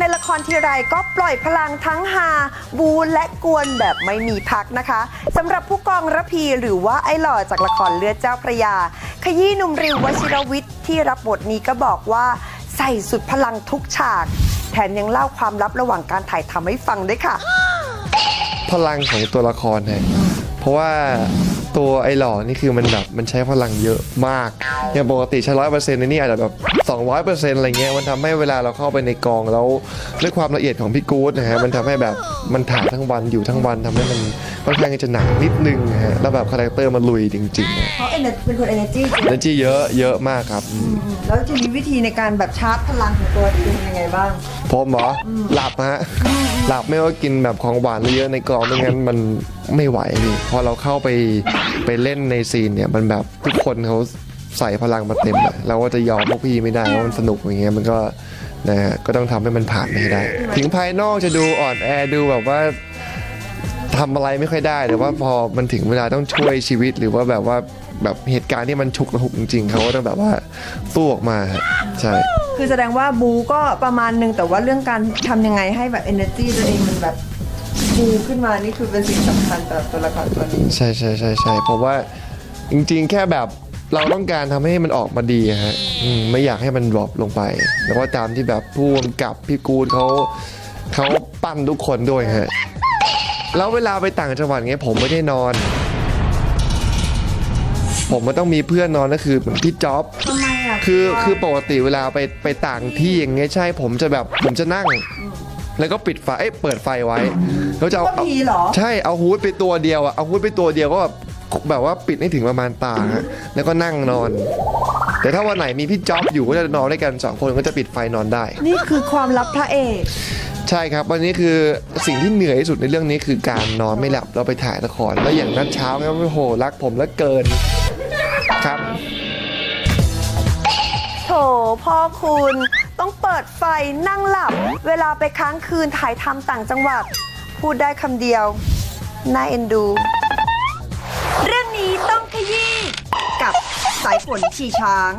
ในละครทีไรก็ปล่อยพลังทั้งฮาบูและกวนแบบไม่มีพักนะคะสำหรับผู้กองระพีหรือว่าไอหล่อจากละครเลือดเจ้าพระยา ขยี้หนุ่มริววชิรวิทย์ที่รับบทนี้ก็บอกว่าใส่สุดพลังทุกฉาก แถมยังเล่าความลับระหว่างการถ่ายทำให้ฟังด้วยค่ะ พลังของตัวละครฮะเพราะว่า ตัวไอ้หล่อนี่คือมันแบบมันใช้พลังเยอะมากอย่างปกติใช้ร้อยเปอร์เซ็นต์ในนี่อาจจะแบบสองร้อยเปอร์เซ็นต์อะไรเงี้ยมันทำให้เวลาเราเข้าไปในกองแล้วด้วยความละเอียดของพี่กู๊ดนะฮะมันทำให้แบบมันถ่ายทั้งวันอยู่ทั้งวันทำให้มันค่อนข้างจะหนักนิดนึงนะฮะแล้วแบบคาแรคเตอร์มันลุยจริงๆเพราะเป็นคน energy จริงแล้วจีเยอะเยอะมากครับอืมแล้วจะมีวิธีในการแบบชาร์จพลังของตัวเองยังไงบ้างผมเหรอหลับฮะ หลับไม่ว่ากินแบบของหวานเยอะในกองไม่งั้นมันไม่ไหวพี่พอเราเข้าไปไปเล่นในซีนเนี่ยมันแบบทุกคนเขาใส่พลังมาเต็มอะเราก็จะยอมพวกพี่ไม่ได้เพราะมันสนุกอย่างเงี้ยมันก็นะฮะก็ต้องทำให้มันผ่านไปให้ได้ ถึงภายนอกจะดูอ่อนแอดูแบบว่าทำอะไรไม่ค่อยได้แต่ว่าพอมันถึงเวลาต้องช่วยชีวิตหรือว่าแบบว่าแบบเหตุการณ์ที่มันฉุกระหุกจริงๆเขาก็ต้องแบบว่าสู้ออกมาฮะใช่ คือแสดงว่าบูก็ประมาณนึงแต่ว่าเรื่องการทำยังไงให้แบบ energy ตัวเองมันแบบบูขึ้นมานี่คือเป็นสิ่งสำคัญต่อตัวละครตัวนี้ ใช่ใช่ใช่ใช่เพราะว่าจริงๆ แค่แบบเราต้องการทำให้มันออกมาดีอะฮะอืมไม่อยากให้มันดรอปลงไป แล้วก็ตามที่แบบผู้กำกับพี่กูดเขาเขาปั้นทุกคนด้วยฮะ แล้วเวลาไปต่างจังหวัดเงี้ยผมไม่ได้นอน ผมมันต้องมีเพื่อนนอนก็คือเหมือนพี่จ๊อบ ทำไมอะคือคือปกติเวลาไปไปต่างที่อย่างเงี้ยใช่ผมจะแบบผมจะนั่ง แล้วก็ปิดไฟเอ้ยเปิดไฟไว้แล้วจะเอาก็ผีเหรอ ใช่ เอาฮูดไปตัวเดียวอะเอาฮูดไปตัวเดียวก็แบบแบบว่าปิดให้ถึงประมาณตาฮะแล้วก็นั่งนอน แต่ถ้าวันไหนมีพี่จ๊อบอยู่ก็จะนอนด้วยกันสองคนก็จะปิดไฟนอนได้ นี่คือความลับพระเอก ใช่ครับ วันนี้คือสิ่งที่เหนื่อยที่สุดในเรื่องนี้คือการนอนไม่หลับแล้วไปถ่ายละครแล้วอย่างนัดเช้าเนี่ยโอ้โหรักผมแล้วเกิน ครับ โถพ่อคุณต้องเปิดไฟนั่งหลับ เวลาไปค้างคืนถ่ายทำต่างจังหวัด พูดได้คำเดียว น่าเอ็นดู เรื่องนี้ต้องขยี้กับสายฝนขี่ช้าง